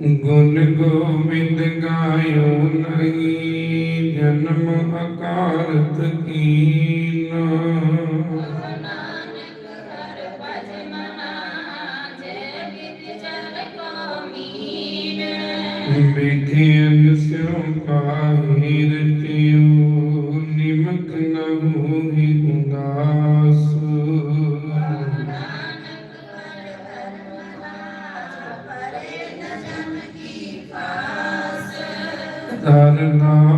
ਗੁਣ ਗੋਬਿੰਦ ਗਾਇਓ ਨਹੀਂ ਜਨਮ ਅਕਾਲਤ ਕੀ।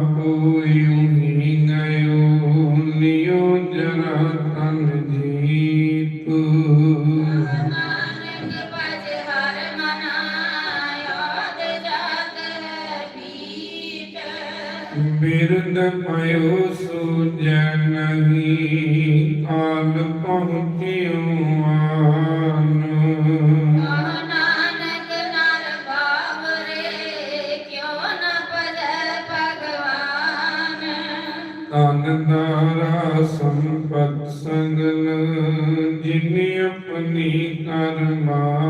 ਕੋਈ ਜਿਨ ਆਪਣੀ ਕਰਮਾ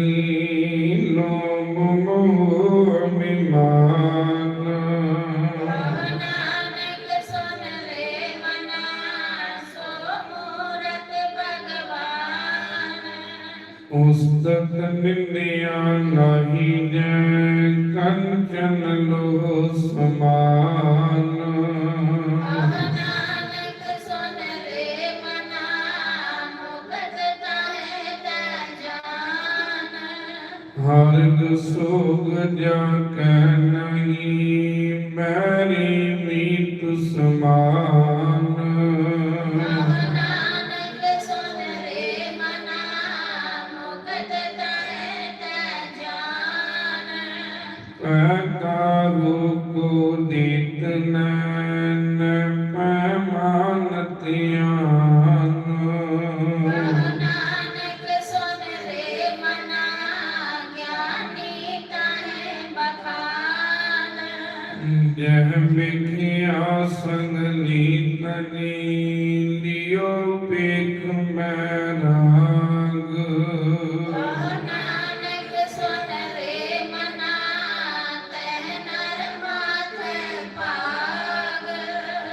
ਉਸਤਤ ਨਿੰਦਿਆ ਨਾਹੀ ਜੈ ਕੰਚਨ ਲੋਹ ਸਮਾਨ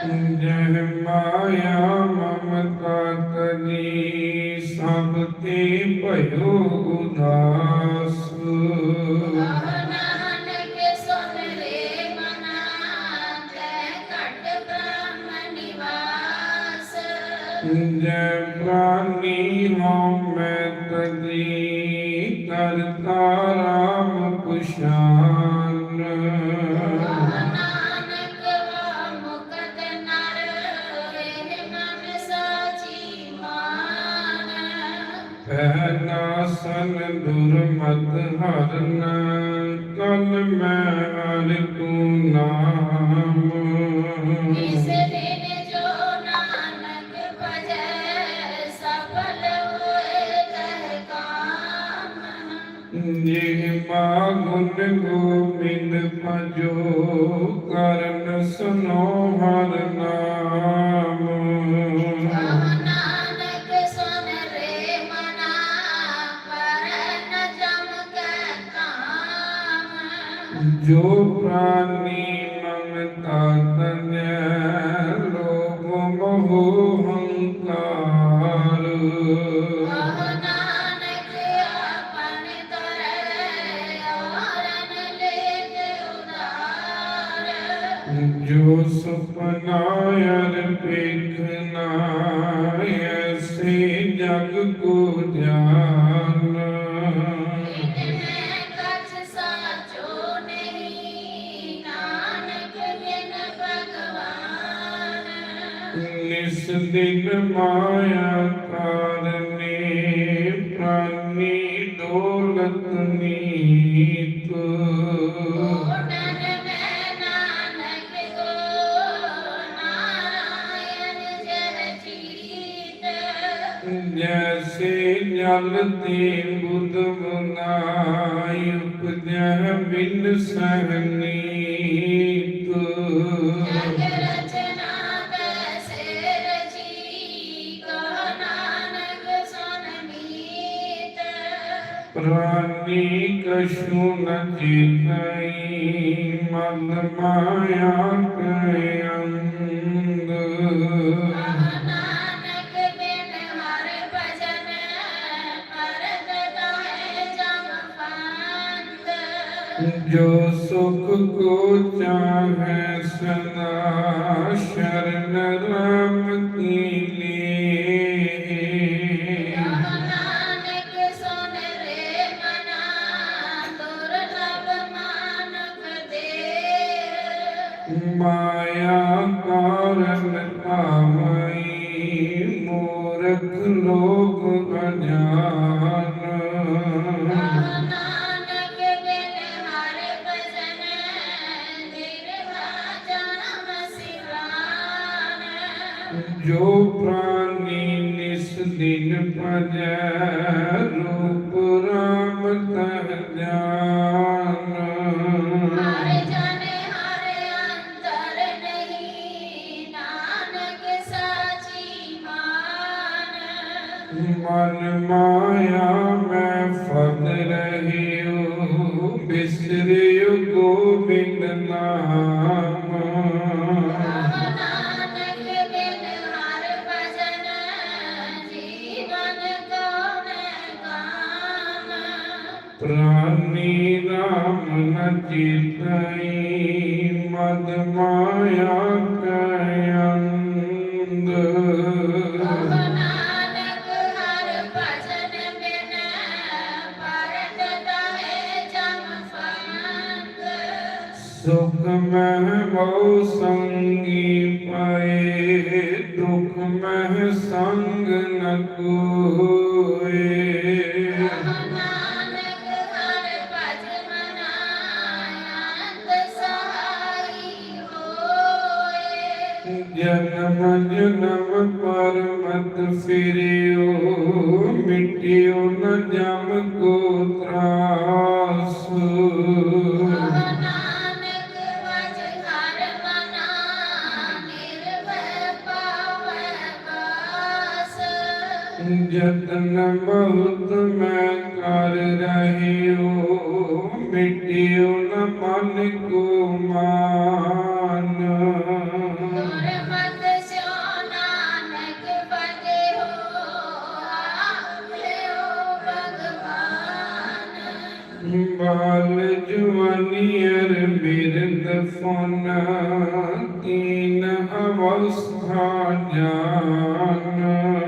ਜਹ ਮਾਇਆ ਮਮਤਾ ਤਜੀ ਸਭ ਤੇ ਭਇਓ ਉਧਾਰ। ਪਹਿਨਾ ਸਨ ਦੁਰਮਤ ਹਰਨ ਕਲ ਮੈਂ ਹਰ ਕੂ ਨਾਮ। ਇਸ ਦਿਨ ਜੋ ਨਾਨਕ ਭਜੈ ਸਫਲ ਹੋਏ ਤਹ ਕਾਮ। ਜਿਹ ਗੁਣ ਗੋਬਿੰਦ ਭਜੋ ਕਰਨ ਸੁਨੋ ਹਰ ਜੋ ਪ੍ਰਾਨੀ ਮਮਤਾ ਨਿਸ ਦਿਨ ਮਾਇਆ ਕਾਰਨੇ ਪ੍ਰਾਨੀ ਦੌਲਤ ਨੀਤ। ਜੈਸੇ ਜਲ ਤੇ ਬੁੱਧ ਬਨਾਈ ਉਪਜੈ ਬਿਨ ਸਹਨੀਤ ਪ੍ਰਾਨੀ ਕਛੂ ਨ ਚੇਤਈ ਮਨ ਮਾਇਆ ਕੈ ਅੰਧ। ਨਾਨਕ ਬਿਨ ਹਰ ਭਜਨ ਕਰਤ ਮਾਇਆ ਕਾਰਨ ਕਾਮਈ ਮੂਰਖ ਲੋਕ ਅਜਾਨ ਨਾਨਕ ਬਿਨ ਹਰ ਭਜਨ ਨਿਰਭਾ ਜਨਮ ਸਿਰਾਨ ਜੋ ਪ੍ਰਾਨੀ ਨਿਸ ਦਿਨ ਭਜੈ ਮਨ ਮਾਇਆ ਮੈਂ ਫਦ ਰਹਿਓ ਬਿਸਰਿਓ ਗੋਬਿੰਦ ਨਾਮ। ਸੁਖ ਮਹਿ ਬਹੁ ਸੰਗੀ ਪਾਏ ਦੁਖ ਮਹਿ ਸੰਗ ਨ ਕੋਏ ਜਨਮ ਬਹੁਤ ਮੈਂ ਕਰ ਰਹੀ ਹੋ ਮਿੱਟਿਓ ਨ ਮਨ ਕੋ ਮਾਨ। ਬਾਲ ਜਵਾਨੀ ਅਰ ਬਿਰਦ ਫੋਨਾ ਤੀਨ ਅਵਸਥਾ ਜਾਨਾ।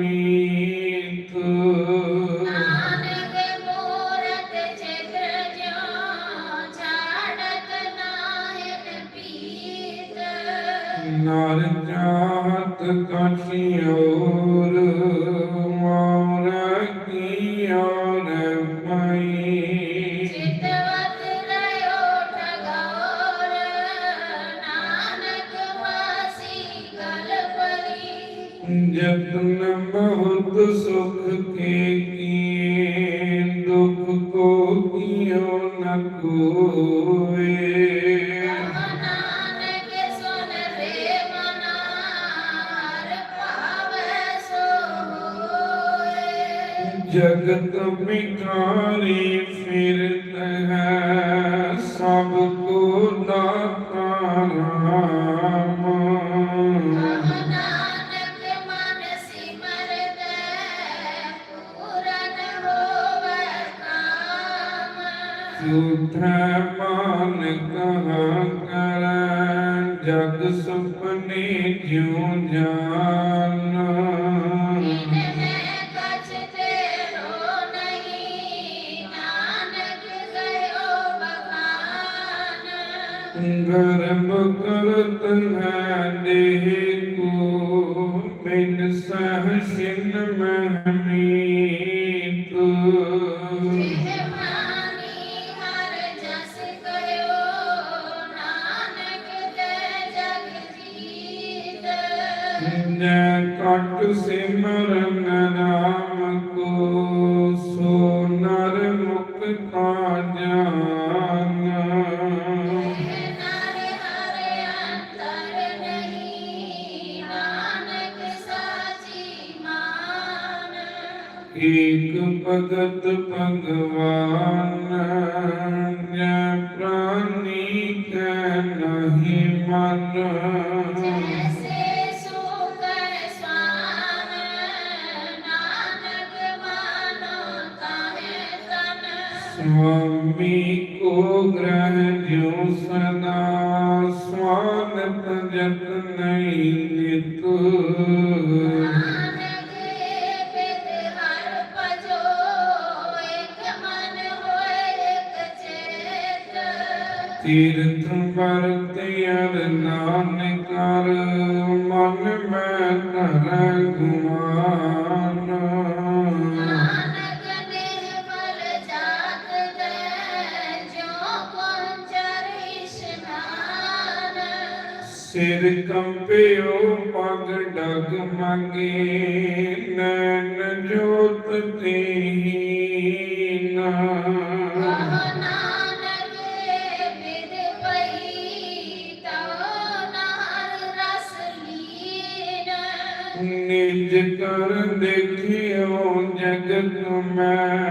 ਬਿਕਾਰੀ ਫਿਰਤ ਹੈ ਸਭ ਕੋ ਦਾਤਾ ਰਾਮ। ਝੂਠਾ ਮਾਨ ਕਹਾ ਕਰ ਜਗ ਸੁਪਨੇ ਜਿਉ ਜਾਣ। ਸਿਮਰਨ ਨਾਮ ਕੋ ਸੋ ਨਰ ਮੁਖ ਕਾਜਾ ਏਕ ਭਗਤ ਭਗਵਾਨ ਨਿਆ ਪ੍ਰਾਨੀ ਕੈ ਨਹੀਂ ਮਨ। स्वामी को ग्रह जो सदा स्वागत जतन नित तीर्थ परत अर नानकार मन में धर ਸਿਰ ਕੰਪਿਓ ਪਗ ਡਗ ਮੰਗੇ ਨਨ ਜੋਤ ਤੇਹੀ ਨਾ ਨਿਜ ਕਰ ਦੇਖਿਓ ਜਗਤ ਮੈਂ।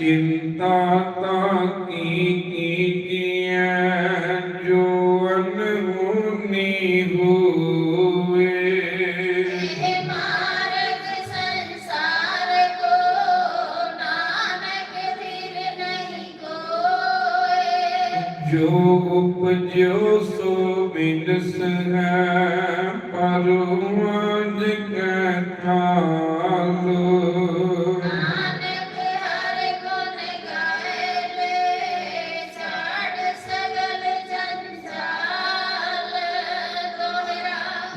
चिंता की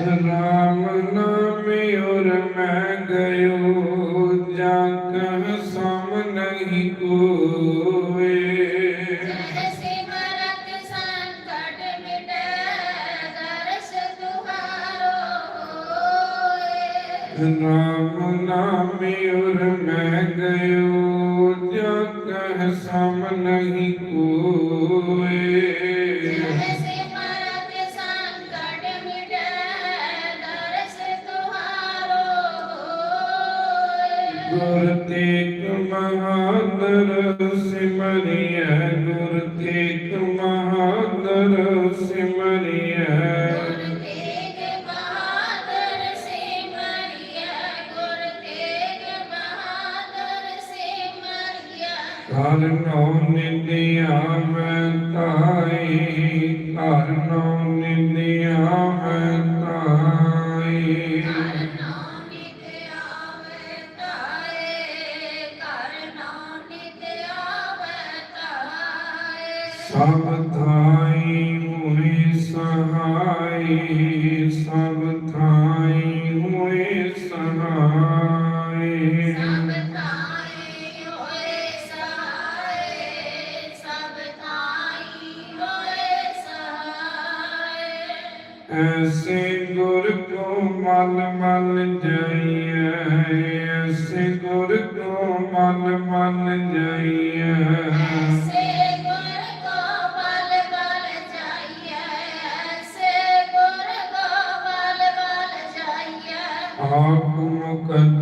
ਨਾਮ ਨਾਮਿਉਰ ਮੈਂ ਗਇਓ ਜਾ ਕਹ ਸਮ ਨਹੀਂ ਕੋਏ ਨਾਮ ਨਾਮਿਉਰ ਗੁਰ ਤੇਗ ਮਹਾਨ ਸਿਮਰਿਐ ਗੁਰ ਤੇਗ ਸਭ ਥਾਈ ਮੋਹਿ ਸਹਾਈ। ਆਪ ਮੁਕਤ